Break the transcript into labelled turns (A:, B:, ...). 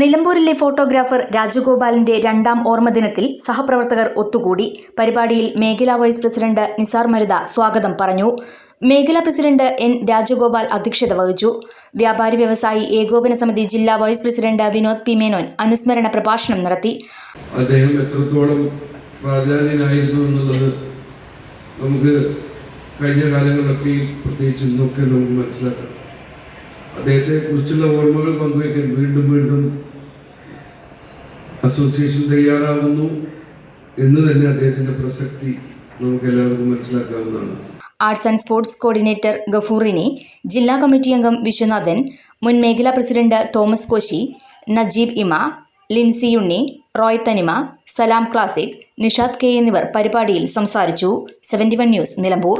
A: നിലമ്പൂരിലെ ഫോട്ടോഗ്രാഫർ രാജഗോപാലിന്റെ രണ്ടാം ഓർമ്മദിനത്തിൽ സഹപ്രവർത്തകർ ഒത്തുകൂടി. പരിപാടിയിൽ മേഖലാ വൈസ് പ്രസിഡന്റ് നിസാർ മരുത സ്വാഗതം പറഞ്ഞു. മേഖലാ പ്രസിഡന്റ് എൻ രാജഗോപാൽ അധ്യക്ഷത വഹിച്ചു. വ്യാപാരി വ്യവസായി ഏകോപന സമിതി ജില്ലാ vice president Vinod P Menon അനുസ്മരണ പ്രഭാഷണം നടത്തി.
B: അദ്ദേഹം എത്രത്തോളം എന്നുള്ളത് നമുക്ക് കഴിഞ്ഞ കാലങ്ങളിലൊക്കെ പ്രത്യേകിച്ച് ഇന്നൊക്കെ നമുക്ക് മനസ്സിലാക്കാം. അദ്ദേഹത്തെ കുറിച്ചുള്ള ഓർമ്മകൾ പങ്കുവയ്ക്കാൻ വീണ്ടും വീണ്ടും അസോസിയേഷൻ തയ്യാറാവുന്നു എന്ന് തന്നെ അദ്ദേഹത്തിന്റെ പ്രസക്തി നമുക്ക് എല്ലാവർക്കും മനസ്സിലാക്കാവുന്നതാണ്.
A: ആർട്സ് ആൻഡ് സ്പോർട്സ് കോർഡിനേറ്റർ ഗഫൂറിനെ ജില്ലാ കമ്മിറ്റി അംഗം വിശ്വനാഥൻ മുൻ മേഖലാ പ്രസിഡന്റ് തോമസ് കോശി നജീബ് ഇമ ലിൻസി ഉണ്ണി റോയ് തനിമ സലാം ക്ലാസിക് നിഷാദ് കെ എന്നിവർ പരിപാടിയിൽ സംസാരിച്ചു. Seventy one news Nilambur.